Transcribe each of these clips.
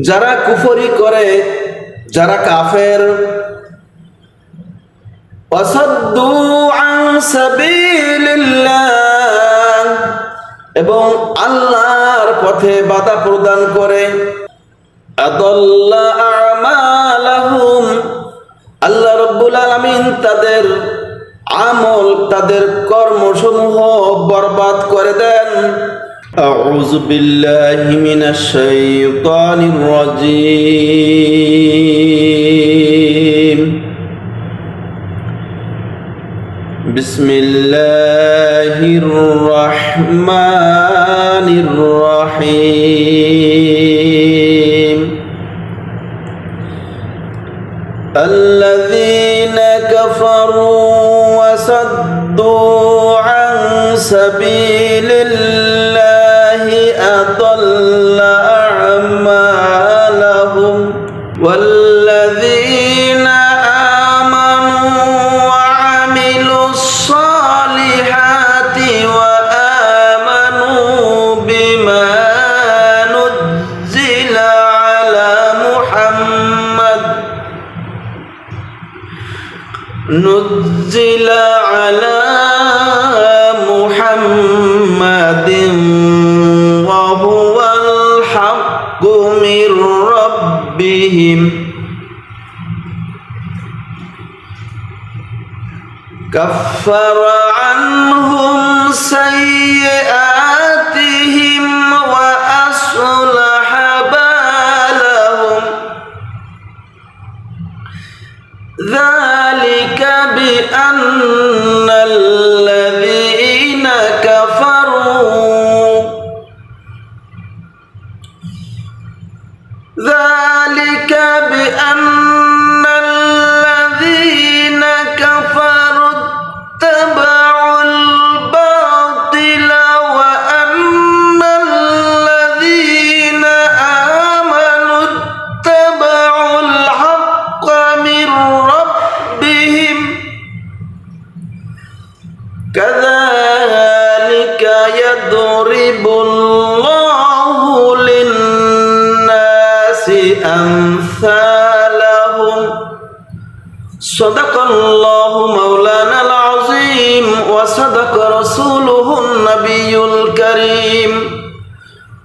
যারা কুফরি করে, যারা কাফের। এবং আল্লাহর পথে বাধা প্রদান করে। আল্লাহ রব্বুল আলমিন তাদের আমল, তাদের কর্মসমূহ বরবাদ করে দেন। أعوذ بالله من الشيطان الرجيم. بسم الله الرحمن الرحيم. الذين كفروا وصدوا عن سبيل والذين آمنوا وعملوا الصالحات وآمنوا بما نزل على محمد نزل على كفر عنهم سيئاتهم وأصلح بالهم ذلك بأن كذلك يضرب الله للناس أمثالهم صدق الله مولانا العظيم وصدق رسوله النبي الكريم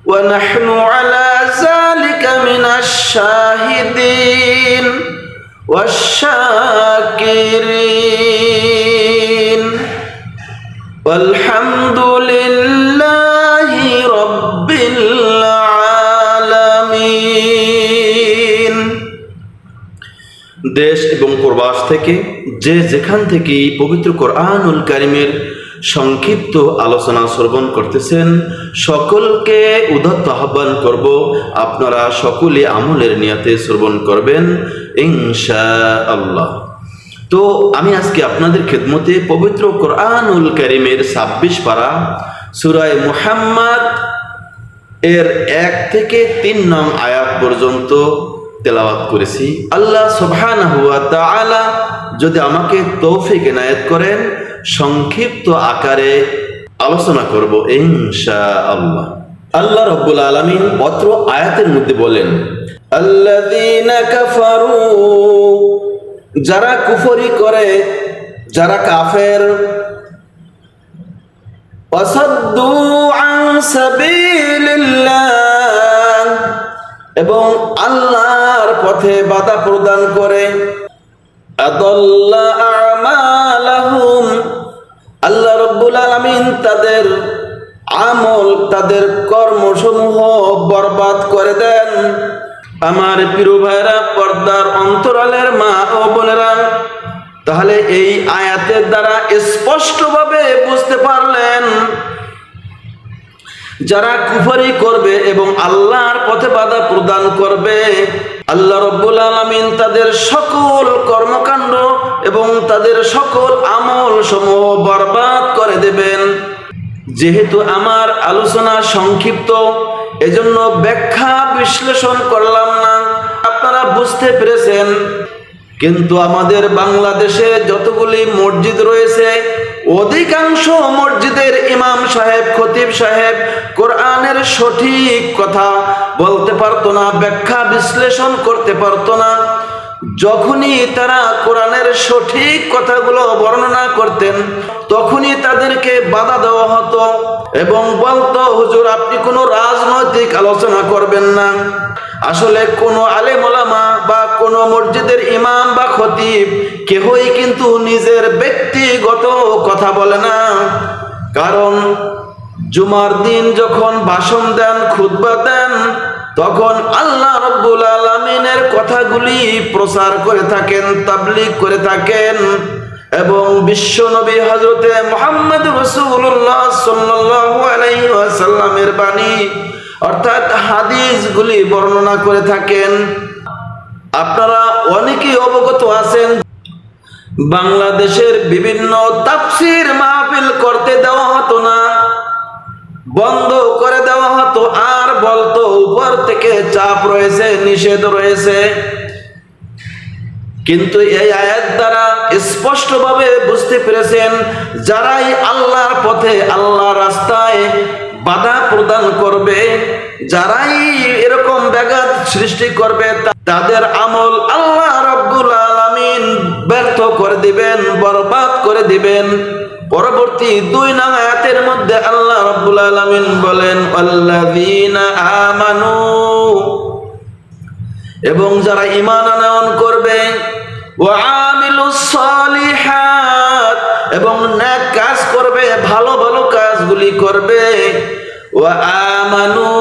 ونحن على ذلك من الشاهدين والشاكرين والحمد لله رب العالمين দেশ এবং প্রবাস থেকে যে যেখান থেকে এই পবিত্র কোরআনুল কারিমের সংক্ষিপ্ত আলোচনা শ্রবণ করতেছেন সকলকে উদত্ত আহ্বান করব আপনারা সকলে আমলের নিয়াতে শ্রবণ করবেন ইনশা আল্লাহ তো আমি আজকে আপনাদের খেদমতে পবিত্র কোরআনুল কারিমের ছাব্বিশ পারা সুরায় মুহাম্মদ এর এক থেকে তিন নং আয়াত পর্যন্ত তেলাওয়াত করেছি। আল্লাহ সুবহানাহু ওয়া তাআলা যদি আমাকে তৌফিক এনায়েত করেন, সংক্ষিপ্ত আকারে আলোচনা করব ইনশাআল্লাহ। আল্লাহ রাব্বুল আলামিন অত্র আয়াতের মধ্যে বলেন কাফারু যারা কুফরি করে, যারা কাফের এবং আল্লাহর পথে বাধা প্রদান করে আল্লাহ রব্বুল আলমিন তাদের আমল, তাদের কর্মসমূহ বরবাদ করে দেন। আমার প্রিয় ভাইরা, পর্দার অন্তরালের মা ও বোনেরা, তাহলে এই আয়াতের দ্বারা স্পষ্টভাবে বুঝতে পারলেন, যারা কুফরি করবে এবং আল্লাহর পথে বাধা প্রদান করবে, আল্লাহ রব্বুল আলমিন তাদের সকল কর্মকাণ্ড এবং তাদের সকল আমল সমূহ বরবাদ করে দেবেন। যেহেতু আমার আলোচনা সংক্ষিপ্ত এজন্য ব্যাখ্যা বিশ্লেষণ করলাম না। আপনারা বুঝতে পেরেছেন। কিন্তু আমাদের বাংলাদেশে যতগুলি মসজিদ রয়েছে, অধিকাংশ মসজিদের ইমাম সাহেব, খতিব সাহেব কোরআনের সঠিক কথা বলতে পারতো না, ব্যাখ্যা বিশ্লেষণ করতে পারতো না। যখনই তারা কোরআনের সঠিক কথাগুলো বর্ণনা করতেন, তখনই তাদেরকে বাধা দেওয়া হতো এবং বলতো, হুজুর, আপনি কোনো রাজনৈতিক আলোচনা করবেন না। আসলে কোনো আলেমোলামা বা কোনো মসজিদের ইমাম বা খতিব কেহই কিন্তু নিজের ব্যক্তিগত কথা বলে না। কারণ জুমার দিন যখন ভাষণ দেন, খুতবা দেন তখন আল্লাহ রব্বুল আলমিনের কথাগুলি প্রচার করে থাকেন, তাবলিগ করে থাকেন এবং বিশ্ব নবী হজরতে মোহাম্মদ রসুল্লাহ সাল্লামের বাণী অর্থাৎ হাদিসগুলি বর্ণনা করে থাকেন। আপনারা অনেকেই অবগত আছেন, বাংলাদেশের বিভিন্ন তাফসির মাহফিল করতে দেওয়া হতো না, বন্ধ থেকে চাপ রয়েছে, নিষেধ রয়েছে। কিন্তু এই আয়াত দ্বারা স্পষ্টভাবে বুঝতে পেরেছেন, যারাই আল্লাহর পথে আল্লাহ রাস্তায় বাধা প্রদান করবে, যারাই এরকম ব্যাঘাত সৃষ্টি করবে, তাদের আমল আল্লাহ রব্বুল আলামিন ব্যর্থ করে দিবেন, বরবাদ করে দিবেন। পরবর্তী দুই নং আয়াতের মধ্যে আল্লাহ রব্বুল আলামিন বলেন, আল্লাযীনা আমানু। এবং যারা ইমান আনয়ন করবে ও সালিহাত এবং নেক কাজ করবে, ভালো ভালো কাজগুলি করবে ও আমানু।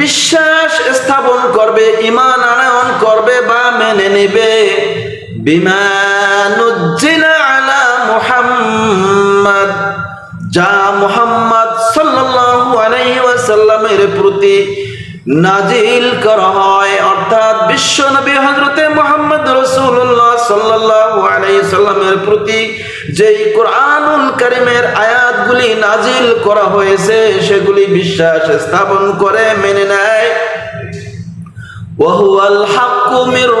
বিশ্বাস স্থাপন করবে ইমান আনয়ন করবে বা মেনে নেবে। বিমানুজ্জিলা আলা যা মোহাম্মদ ওয়াসাল্লামের প্রতি নাজিল করা হয়। অর্থাৎ বিশ্ব নবী হযরতে মুহাম্মদ রাসূলুল্লাহ সাল্লাল্লাহু সাল্লামের প্রতি যেই কোরআনুল কারীমের আয়াতগুলি নাজিল করা হয়েছে, সেগুলি বিশ্বাস স্থাপন করে, মেনে নেয়। ওয়াহুয়াল হাক্কু মির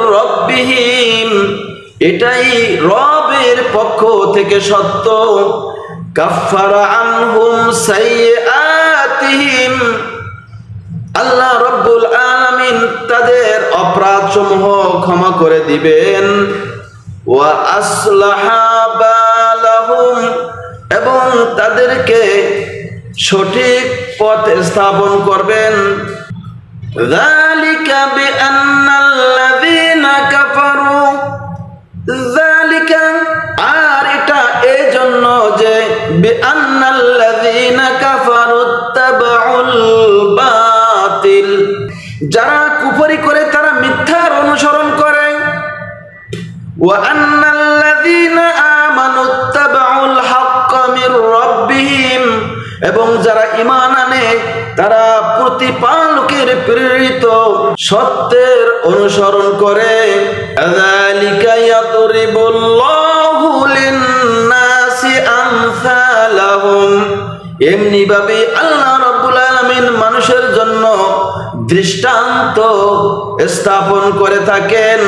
এটাই রবের পক্ষ থেকে সত্য। কাফারা আনহুম সাইয়্যাতিহিম আল্লাহ রব্বুল আলামিন তাদের অপরাধ সমূহ ক্ষমা করে দিবেন ওয়া আসলাহা বালাহুম এবং তাদেরকে সঠিক পথ স্থাপন করবেন ذلك بأن بأن الذين كفروا اتبعوا الباطل যারা কুফরি করে তারা মিথ্যার অনুসরণ করে وأن الذين آمنوا اتبعوا الحق من ربهم এবং যারা ইমান আনে তারা প্রতিপালকের প্রেরিত সত্যের অনুসরণ করে ذلك يضرب এমনি ভাবে আল্লাহ রব্বুল আলমিন মানুষের জন্য দৃষ্টান্ত স্থাপন করে থাকেন।